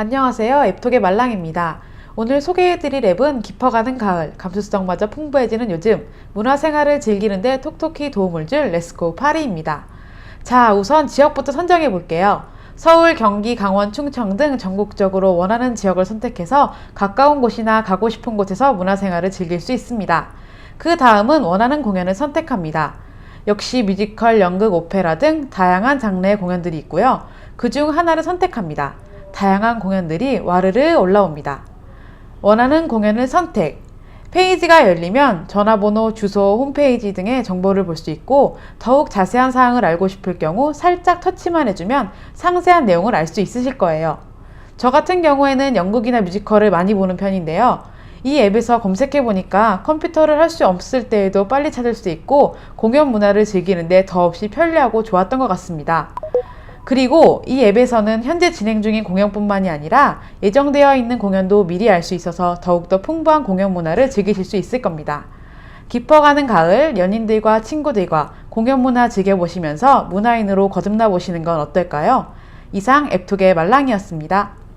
안녕하세요. 앱톡의 말랑입니다. 오늘 소개해드릴 앱은 깊어가는 가을, 감수성마저 풍부해지는 요즘, 문화생활을 즐기는데 톡톡히 도움을 줄 렛츠고 파리입니다. 자, 우선 지역부터 선정해 볼게요. 서울, 경기, 강원, 충청 등 전국적으로 원하는 지역을 선택해서 가까운 곳이나 가고 싶은 곳에서 문화생활을 즐길 수 있습니다. 그 다음은 원하는 공연을 선택합니다. 역시 뮤지컬, 연극, 오페라 등 다양한 장르의 공연들이 있고요. 그 중 하나를 선택합니다. 다양한 공연들이 와르르 올라옵니다. 원하는 공연을 선택. 페이지가 열리면 전화번호, 주소, 홈페이지 등의 정보를 볼 수 있고 더욱 자세한 사항을 알고 싶을 경우 살짝 터치만 해주면 상세한 내용을 알 수 있으실 거예요. 저 같은 경우에는 연극이나 뮤지컬을 많이 보는 편인데요. 이 앱에서 검색해 보니까 컴퓨터를 할 수 없을 때에도 빨리 찾을 수 있고 공연 문화를 즐기는데 더없이 편리하고 좋았던 것 같습니다. 그리고 이 앱에서는 현재 진행 중인 공연뿐만이 아니라 예정되어 있는 공연도 미리 알 수 있어서 더욱더 풍부한 공연 문화를 즐기실 수 있을 겁니다. 깊어가는 가을 연인들과 친구들과 공연 문화 즐겨보시면서 문화인으로 거듭나 보시는 건 어떨까요? 이상 앱톡의 말랑이었습니다.